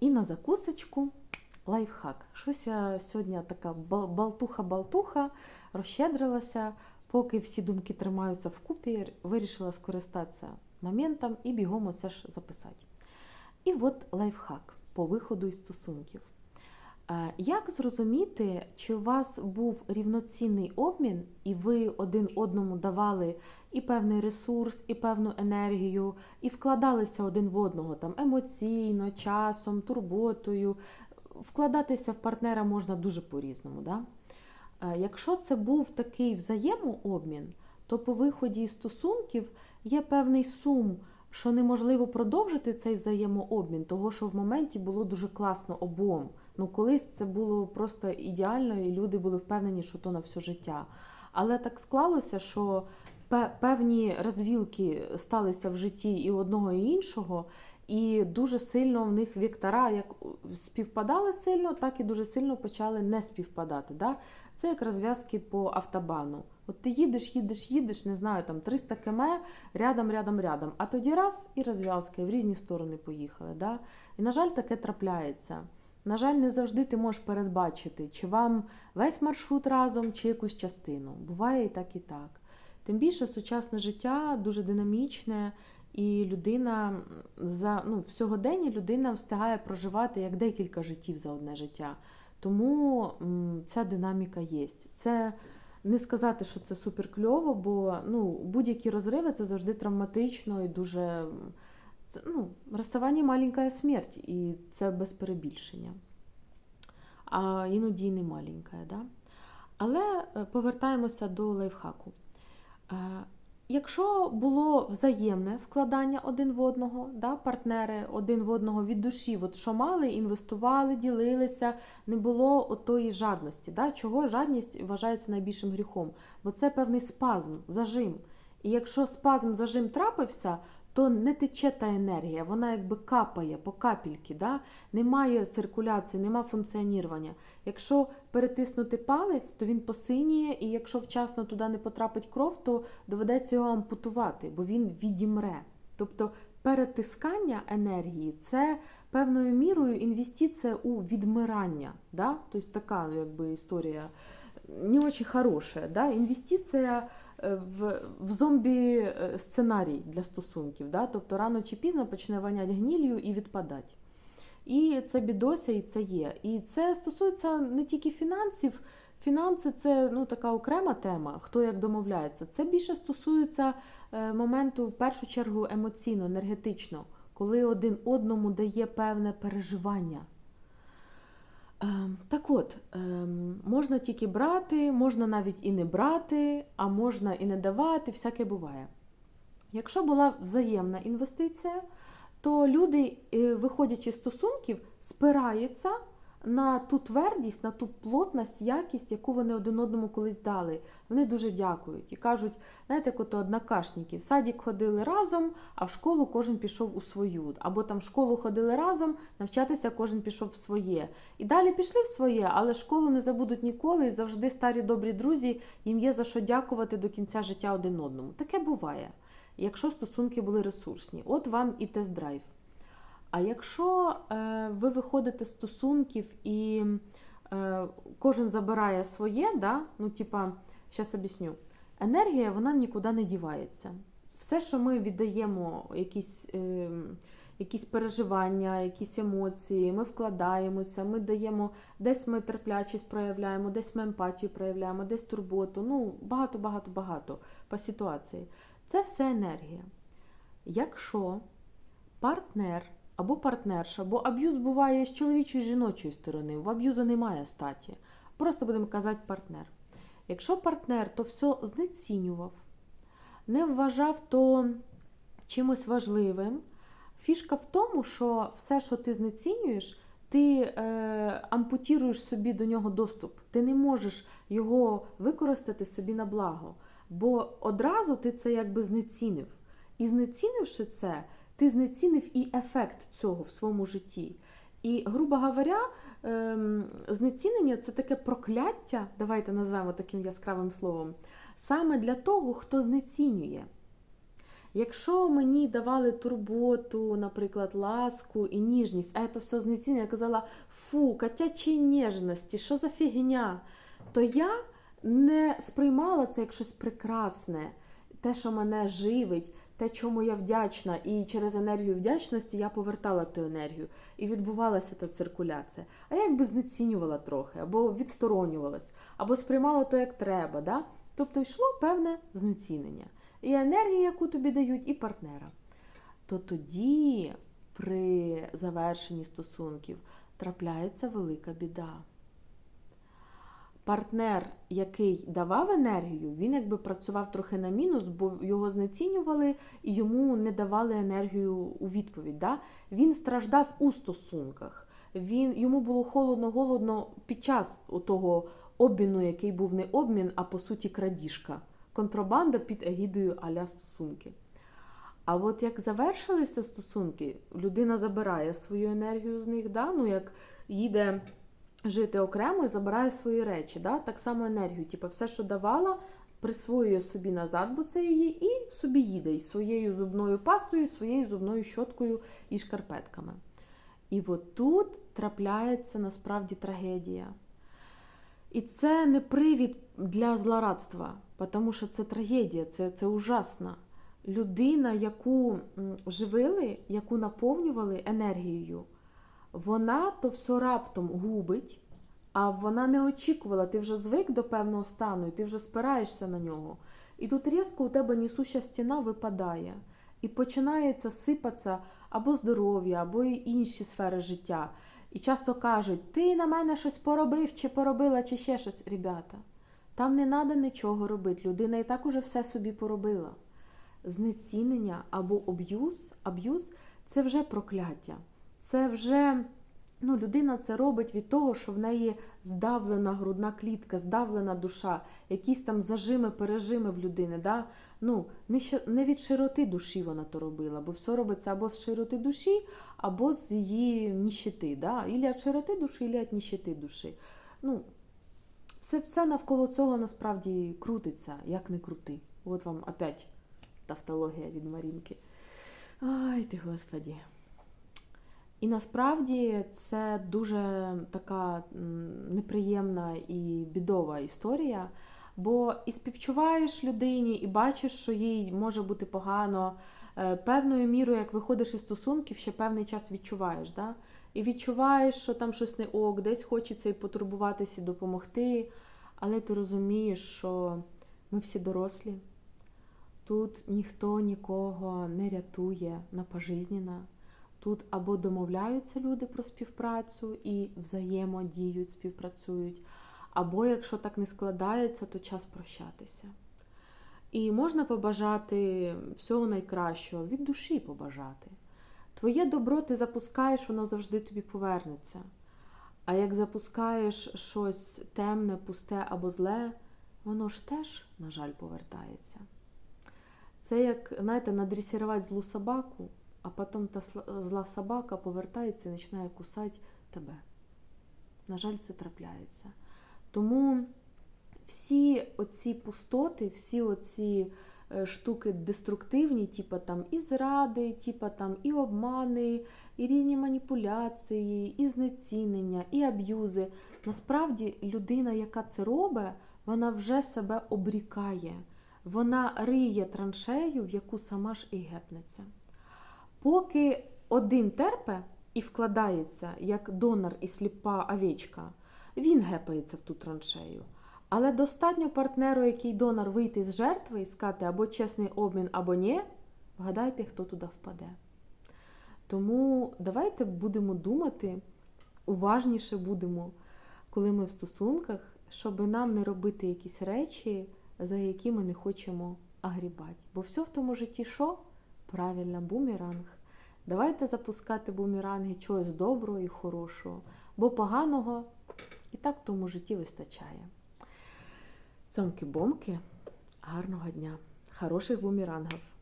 і на закусочку лайфхак. Щось я сьогодні така бал- балтуха-балтуха, розщедрилася, поки всі думки тримаються вкупі, вирішила скористатися моментом і бігом оце ж записати. І от лайфхак по виходу із стосунків. Е, Як зрозуміти, чи у вас був рівноцінний обмін, і ви один одному давали і певний ресурс, і певну енергію, і вкладалися один в одного там емоційно, часом, турботою. Вкладатися в партнера можна дуже по-різному. Да? Е, Якщо це був такий взаємообмін, то по виході із стосунків є певний сум, що неможливо продовжити цей взаємообмін, того що в моменті було дуже класно обом. Ну, колись це було просто ідеально, і люди були впевнені, що то на все життя. Але так склалося, що певні розвілки сталися в житті і одного, і іншого, і дуже сильно в них вектора як співпадали сильно, так і дуже сильно почали не співпадати. Да? Це як розв'язки по автобану. От ти їдеш, їдеш, їдеш, не знаю, там 300 км, рядом, рядом, рядом. А тоді раз і розв'язки, в різні сторони поїхали. Да? І, на жаль, таке трапляється. На жаль, не завжди ти можеш передбачити, чи вам весь маршрут разом, чи якусь частину. Буває і так, і так. Тим більше сучасне життя дуже динамічне, і людина за ну, в сьогоденні людина встигає проживати як декілька життів за одне життя. Тому ця динаміка є. Це не сказати, що це супер кльово, бо ну, будь-які розриви це завжди травматично і дуже. Це, ну, розставання маленька смерть, і це без перебільшення. А іноді не маленька. Да? Але е, повертаємося до лайфхаку. Е, Якщо було взаємне вкладання один в одного, да, партнери один в одного від душі, от що мали, інвестували, ділилися, не було отої жадності. Да, чого жадність вважається найбільшим гріхом? Бо це певний спазм, зажим. І якщо спазм, зажим трапився, то не тече та енергія, вона якби капає по капельки, да? немає циркуляції, немає функціонування. Якщо перетиснути палець, то він посиніє, і якщо вчасно туди не потрапить кров, то доведеться його ампутувати, бо він відімре. Тобто перетискання енергії це певною мірою інвестиція у відмирання. Да? Тобто така якби, історія не дуже хороша. Да? Інвестиція в, в зомбі е, сценарій для стосунків. Да? Тобто рано чи пізно почне воняти гнілью і відпадати. І це бідося, і це є. І це стосується не тільки фінансів. Фінанси це ну, така окрема тема, хто як домовляється. Це більше стосується е, моменту, в першу чергу, емоційно, енергетично, коли один одному дає певне переживання. Ем, Так от, ем, можна тільки брати, можна навіть і не брати, а можна і не давати, всяке буває. Якщо була взаємна інвестиція, то люди, е, виходячи з стосунків, спираються на ту твердість, на ту плотність, якість, яку вони один одному колись дали. Вони дуже дякують і кажуть, знаєте, як ото однокашники, в садик ходили разом, а в школу кожен пішов у свою. Або там в школу ходили разом, навчатися кожен пішов в своє. І далі пішли в своє, але школу не забудуть ніколи, і завжди старі добрі друзі, їм є за що дякувати до кінця життя один одному. Таке буває, якщо стосунки були ресурсні. От вам і тест-драйв. А якщо е, ви виходите з стосунків і е, кожен забирає своє, да? ну, типа, зараз об'ясню, енергія вона нікуди не дівається. Все, що ми віддаємо, якісь, е, якісь переживання, якісь емоції, ми вкладаємося, ми даємо, десь ми терплячість проявляємо, десь ми емпатію проявляємо, десь турботу. Ну, багато, багато, багато по ситуації. Це все енергія. Якщо партнер або партнерша, бо аб'юз буває з чоловічої і жіночої сторони, в аб'юзу немає статі. Просто будемо казати партнер. Якщо партнер то все знецінював, не вважав то чимось важливим, фішка в тому, що все, що ти знецінюєш, ти е, ампутіруєш собі до нього доступ. Ти не можеш його використати собі на благо. Бо одразу ти це якби знецінив. І знецінивши це, ти знецінив і ефект цього в своєму житті. І, грубо говоря, ем, знецінення це таке прокляття, давайте назвемо таким яскравим словом, саме для того, хто знецінює. Якщо мені давали турботу, наприклад, ласку і ніжність, а це все знецінення, я казала, фу, котячі ніжності, що за фігня, то я не сприймала це як щось прекрасне, те, що мене живить, те, чому я вдячна, і через енергію вдячності я повертала ту енергію, і відбувалася та циркуляція. А я якби знецінювала трохи, або відсторонювалась, або сприймала то як треба. Да? Тобто йшло певне знецінення. І енергія, яку тобі дають, і партнера. То тоді, при завершенні стосунків, трапляється велика біда. Партнер, який давав енергію, він якби працював трохи на мінус, бо його знецінювали і йому не давали енергію у відповідь. Да? Він страждав у стосунках. Він, Йому було холодно-голодно під час того обміну, який був не обмін, а по суті крадіжка. Контрабанда під егідою аля стосунки. А от як завершилися стосунки, людина забирає свою енергію з них, да? ну як їде жити окремо і забирає свої речі. Да? Так само енергію. Типу, все, що давала, присвоює собі назад, бо це її, і собі їде із своєю зубною пастою, своєю зубною щоткою і шкарпетками. І от тут трапляється насправді трагедія. І це не привід для злорадства, тому що це трагедія, це, це ужасно. Людина, яку живили, яку наповнювали енергією, вона то все раптом губить, а вона не очікувала, ти вже звик до певного стану, і ти вже спираєшся на нього. І тут різко у тебе несуща стіна випадає, і починається сипатися або здоров'я, або і інші сфери життя. І часто кажуть, ти на мене щось поробив, чи поробила, чи ще щось. Ребята, там не треба нічого робити. Людина і так уже все собі поробила. Знецінення або аб'юз, аб'юз це вже прокляття. Це вже ну, людина це робить від того, що в неї здавлена грудна клітка, здавлена душа, якісь там зажими, пережими в людини. Да? Ну, Не від широти душі вона то робила, бо все робиться або з широти душі, або з її ніщити. Да? Ілі від широти душі, ілі від ніщити душі. Ну, все, все навколо цього насправді крутиться, як не крути. От вам опять тавтологія від Марінки. Ай ти, Господі. І насправді це дуже така неприємна і бідова історія, бо і співчуваєш людині, і бачиш, що їй може бути погано. Е, певною мірою, як виходиш із стосунків, ще певний час відчуваєш. Да? І відчуваєш, що там щось не ок, десь хочеться і потурбуватися, і допомогти. Але ти розумієш, що ми всі дорослі, тут ніхто нікого не рятує на пожизненно. Тут або домовляються люди про співпрацю і взаємодіють, співпрацюють, або якщо так не складається, то час прощатися. І можна побажати всього найкращого, від душі побажати. Твоє добро ти запускаєш, воно завжди тобі повернеться. А як запускаєш щось темне, пусте або зле, воно ж теж, на жаль, повертається. Це як, знаєте, надресірувати злу собаку а потім та зла собака повертається і починає кусати тебе. На жаль, це трапляється. Тому всі оці пустоти, всі оці е, штуки деструктивні, типа там і зради, типа там і обмани, і різні маніпуляції, і знецінення, і аб'юзи. Насправді людина, яка це робить, вона вже себе обрікає. Вона риє траншею, в яку сама ж і гепнеться. Поки один терпе і вкладається як донор і сліпа овечка, він гепається в ту траншею. Але достатньо партнеру, який донор вийти з жертви і сказати або чесний обмін, або ні, вгадайте, хто туди впаде. Тому давайте будемо думати, уважніше будемо, коли ми в стосунках, щоб нам не робити якісь речі, за які ми не хочемо агрібати. Бо все в тому житті що? Правильно, бумеранг. Давайте запускати бумеранги чогось доброго і хорошого, бо поганого і так в тому житті вистачає. Цомки-бомки, гарного дня, хороших бумерангів!